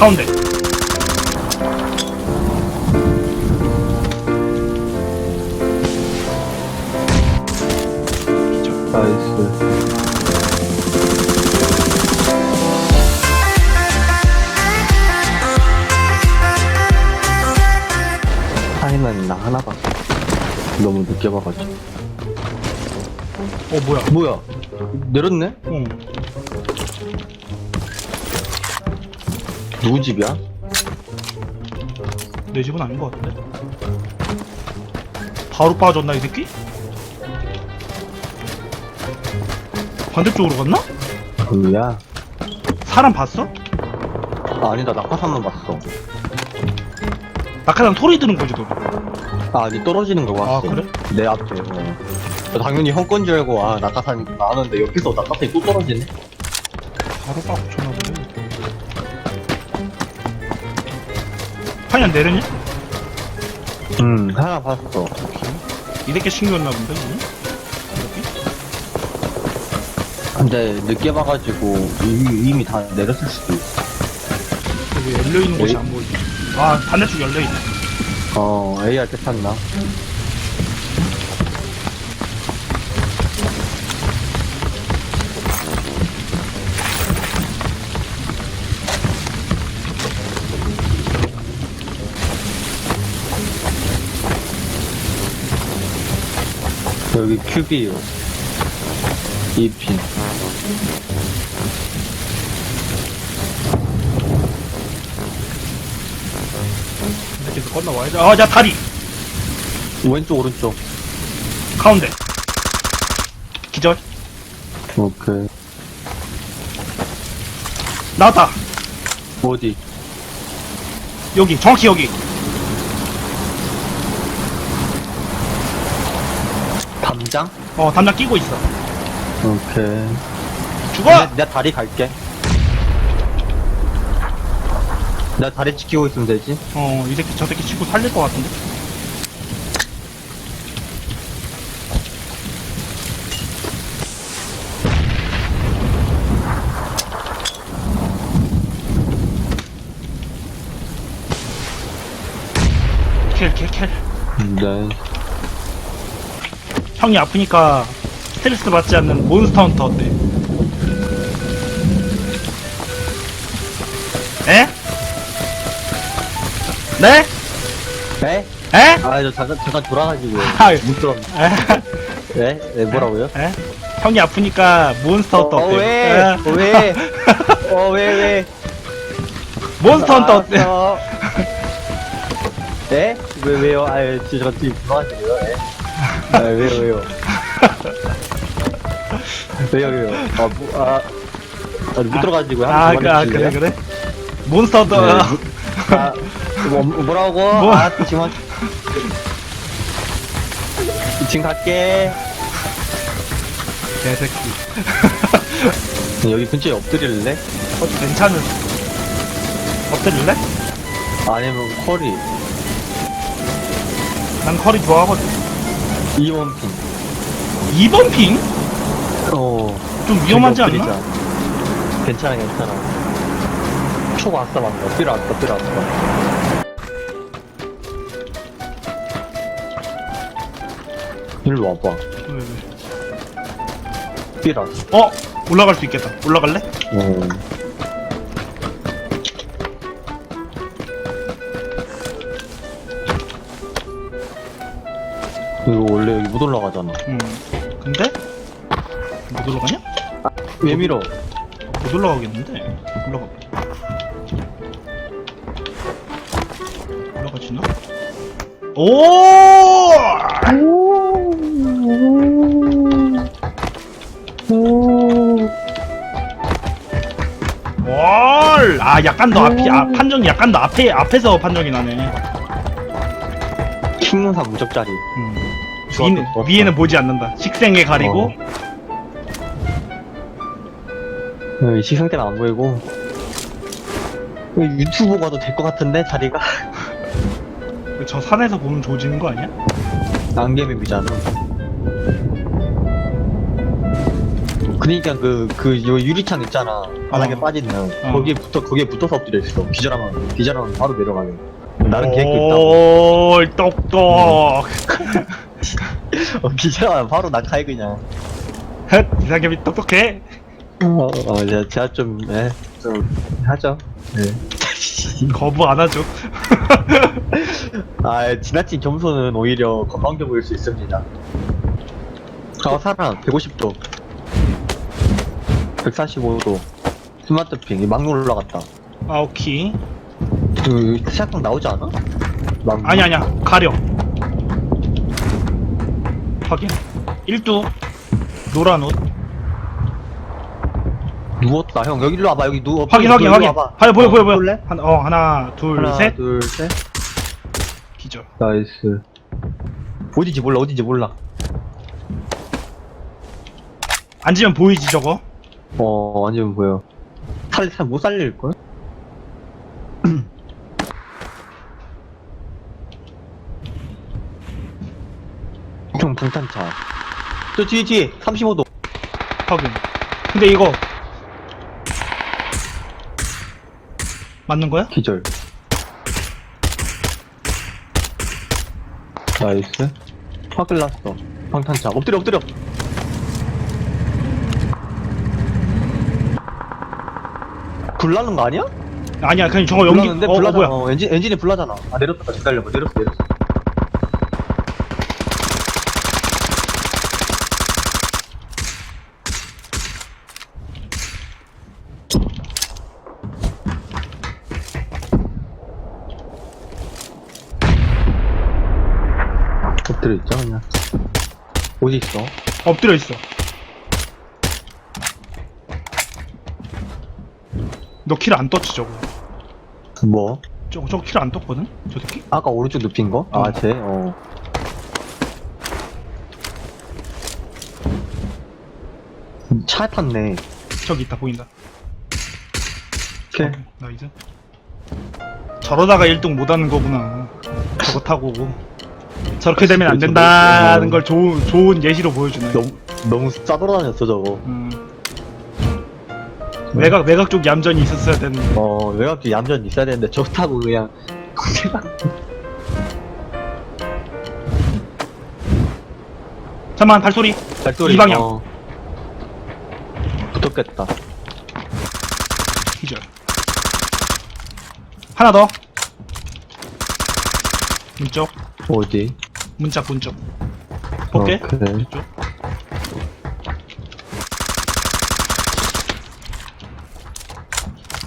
가운데. 나이스. 타이는 나 하나 봤어. 너무 늦게 봐가지고. 어 뭐야? 뭐야? 내렸네? 어. 누구 집이야? 내 집은 아닌 것 같은데. 바로 빠졌나 이 새끼? 반대쪽으로 갔나? 뭐야? 사람 봤어? 아니다, 낙하산만 봤어. 낙하산 소리 들은 거지 너. 아, 아니, 떨어지는 거 봤어. 아, 그래? 내 앞에. 어. 나 당연히 형 건 줄 알고, 아, 낙하산 나왔는데 옆에서 낙하산이 또 떨어지네? 바로 빠 붙였나 파이안 내렸냐? 응, 하나 봤어. 이렇게 신기했나 본데 이거? 근데 늦게 봐가지고 이미, 이미 다 내렸을 수도 있어. 여기 열려 있는 곳이. 안 보이지. 아 반대쪽 열려 있네. 어, AR 때 탔나? 여기 큐비요. 이핀. 이렇게 건너 와야지. 아야 다리 왼쪽, 오른쪽. 가운데. 기절. 오케이. 나왔다. 어디? 여기 정확히 여기. 담장? 어 담장 끼고 있어. 오케이. 죽어. 내, 내 다리 갈게. 내 다리 지키고 있으면 되지? 어, 이 새끼 저 새끼 치고 살릴 것 같은데. 킬, 킬, 킬. 네. 형이 아프니까 스트레스 받지 않는 몬스터 헌터 어때? 에? 네? 네? 에? 아, 저 잠깐, 잠깐 돌아가지고. 아, 못 들었 에? 네? 네, 뭐라고요? 에? 형이 아프니까 몬스터 헌터 어, 어때? 왜? 어, 왜? 어, 왜, 왜? 몬스터 헌터 어때? 알았어. 네? 왜, 왜요? 아, 저, 잠깐 뒤 돌아가지고요. 네? 아, 왜요, 왜요? 왜요, 왜요? 아, 뭐, 아. 아, 못 들어가지고요. 아, 그, 아, 그래? 그래? 몬스터 헌터. 네, 아, 뭐, 뭐라고? 뭐? 아, 지금, 지금 갈게. 개새끼. 여기 근처에 엎드릴래? 어, 괜찮은. 엎드릴래? 아니면 커리. 난 커리 좋아하거든. 이원 핀. 2번 핑? 어. 좀 위험하지 않나? 괜찮아, 괜찮아. 초 왔어, 방금. 엎드려 왔어, 엎드려 왔어. 일로 와봐. 왜, 왜. 삐라. 어? 올라갈 수 있겠다. 올라갈래? 어. 원래 여기 못 올라가잖아. 응. 근데? 못 올라가냐? 왜 밀어? 못 올라가겠는데? 올라가. 올라가지나? 오! 월! 아, 약간 더 앞이, 아, 판정이 약간 더 앞에, 앞에서 판정이 나네. 킹문사 무적자리. 음. 좋았다, 위는, 좋았다. 위에는 보지 않는다. 식생에 가리고, 여기 시상 때는 안 보이고. 여기 유튜브 가도 될 것 같은데, 자리가? 저 산에서 보면 조지는 거 아니야? 안개맵이잖아. 그니까 그, 그, 요 유리창 있잖아. 바닥에 어. 빠지는. 어. 거기에 붙어, 거기에 붙어서 엎드려 있어. 기절하면, 기절하면 바로 내려가게. 나는 계획도 있다고. 오, 똑똑. 어, 기절하면 바로 낙하해, 그냥. 헷, 이상엽이 똑똑해. 어, 어, 제가, 제가 좀, 예, 좀, 하죠. 네. 거부 안 하죠. 아, 지나친 겸손은 오히려 건방져 보일 수 있습니다. 저 사람, 150도. 145도. 스마트핑, 막로 올라갔다. 아, 오케이. 그, 시작각 나오지 않아? 막, 아니, 아니야. 가려. 확인. 1두. 노란 옷. 누웠다. 형, 여기 일로 와봐. 여기 누워. 확인, 확인, 확인. 와봐. 하나, 보여, 어, 보여, 보여. 볼래? 하나, 어, 하나, 둘, 하나, 셋. 둘, 셋. 기절. 나이스. 어딘지 몰라, 어딘지 몰라. 앉으면 보이지, 저거? 어, 완전 보여. 살, 살, 못 살릴걸? 방탄차. 저 뒤에, 뒤에, 35도. 확인. 근데 이거. 맞는 거야? 기절. 나이스. 확 흘렀어. 방탄차. 엎드려, 엎드려. 불 나는 거 아니야? 아니야, 그냥 저거 연기. 불나는데 어, 어, 불나잖아. 뭐야? 어, 엔진 엔진이 불나잖아. 아 내렸다. 기다려봐. 내렸어 내렸어. 엎드려 있죠 그냥. 어디 있어? 엎드려 있어. 너 킬 안 떴지, 저거? 뭐? 저거, 저거 킬 안 떴거든? 저 새끼? 아까 오른쪽 눕힌 거? 아 어. 쟤? 어. 차 탔네. 저기 있다, 보인다. 오케이. 나이스. 저러다가 1등 못하는 거구나. 저거 타고. 저렇게 되면 안 그렇죠, 된다는 그렇죠. 걸 좋은, 좋은 예시로 보여주네. 너무 너무 싸돌아다녔어 저거. 음. 외곽, 외곽 쪽 얌전히 있었어야 되는. 어 외곽도 얌전 있어야 되는데 저 타고 그냥 잠깐만, 발소리. 발소리. 이 방향. 어. 붙었겠다. 기절. 하나 더. 문쪽. 어디? 문짝, 문쪽. 볼게. 어, 그래. 이쪽.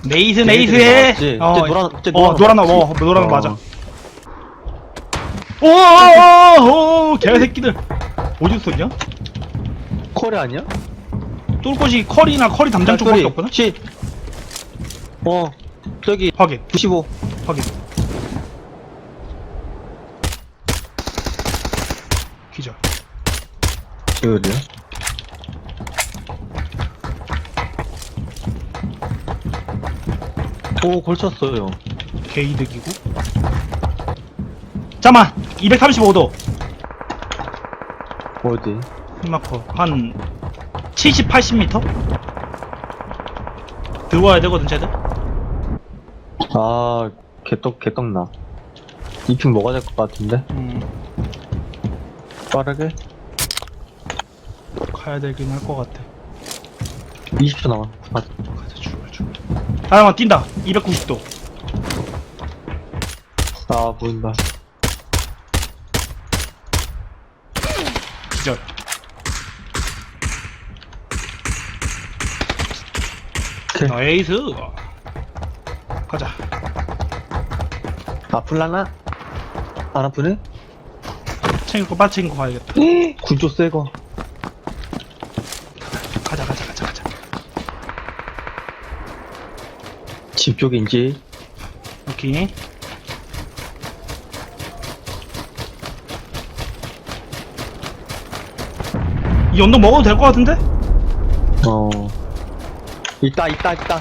네이스 네이스해. 쟤 어, 노란, 쟤어 노란 어 노란 어. 맞아. 오오오 개새끼들. 어디서 쏘냐? 콜이 아니야? 뚫 곳이 컬이나 컬이 담장 쪽밖에 없거든. 시. 어 저기 확인 95. 확인. 기절. 저기요. 오 걸쳤어요. 개이득이고. 잠만 235도. 어디? 마커 한 70, 80m? 들어와야 되거든 쟤들 아 개떡 개떡 나. 이핑 뭐가 될 것 같은데? 음, 빠르게 가야 되긴 할 것 같아 20초 남아. 아, 가자 출발 출발 하나만 뛴다 290도 아 보인다. 기절 오케이. 나이스 가자 아플라나? 안 아프네? 챙길 거 빠 챙긴 거 가야겠다 구조 새 거. 가자 가자 가자 가자 집 쪽인지. 오케이 이 언덕 먹어도 될 것 같은데? 어. 있다 있다 있다.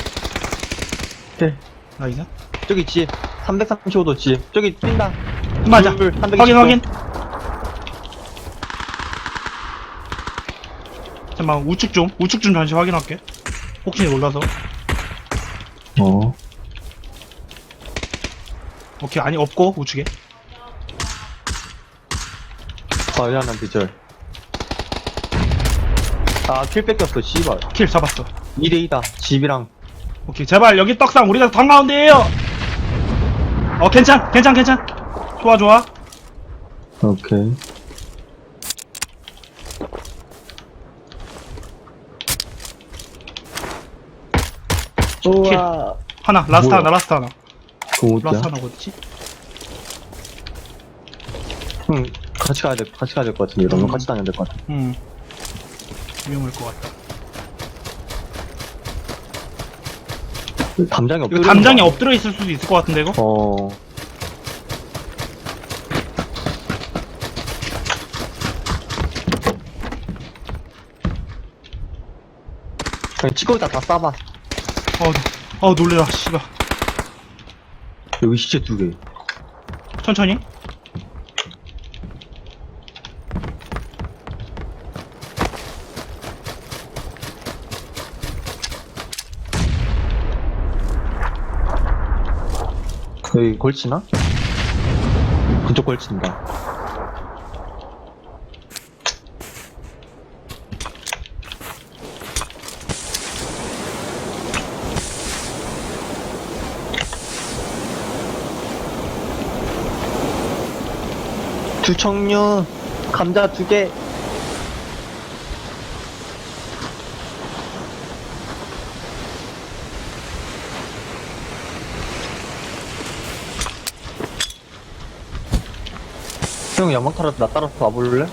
오케이. 나이스 저기 집. 335도 집. 저기 뛴다. 맞아 둘, 320 확인 도. 확인 잠깐만 우측 좀 우측 좀 잠시 확인할게 혹시 몰라서 어. 오케이 아니 없고 우측에 아, 야, 난 대절. 아, 킬 뺏겼어, 씨발. 킬 잡았어 2대2다. 집이랑. 오케이 제발 여기 떡상 우리가 방가운데에요 어 괜찮 괜찮 괜찮 좋아 좋아 오케이. 우와. 하나 라스트 뭐야? 하나 라스트 하나 그거 어디야? 라스트 하나 어디지? 응, 같이 가야 돼, 같이 가야 될 것 같은데. 이러면 음. 같이 다녀야 될 것 같아. 음 위험할 것 같다 담장이 없 이거 담장에 엎드려 있을 수도 있을 것 같은데 이거? 어. 그냥 찍고 있다 다 싸봐. 어, 어 놀래라 씨발 여기 시체 두 개. 천천히 여기 걸치나? 그쪽 걸친다. 두청류 감자 두 개. 형 연막 타러 나 따라서 와볼래?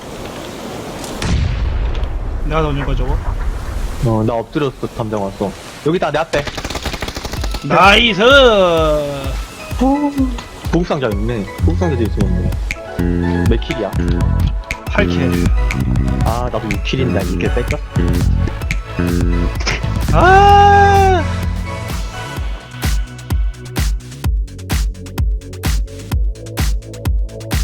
내가 던진 거 저거 어, 나 엎드렸어, 담장 왔어. 여기다, 내 앞에. 나이스 보급상자 있네. 보급상자도 있었네. 몇 킬이야? 8킬 아, 나도 6킬인데, 이렇게 뺄까? 아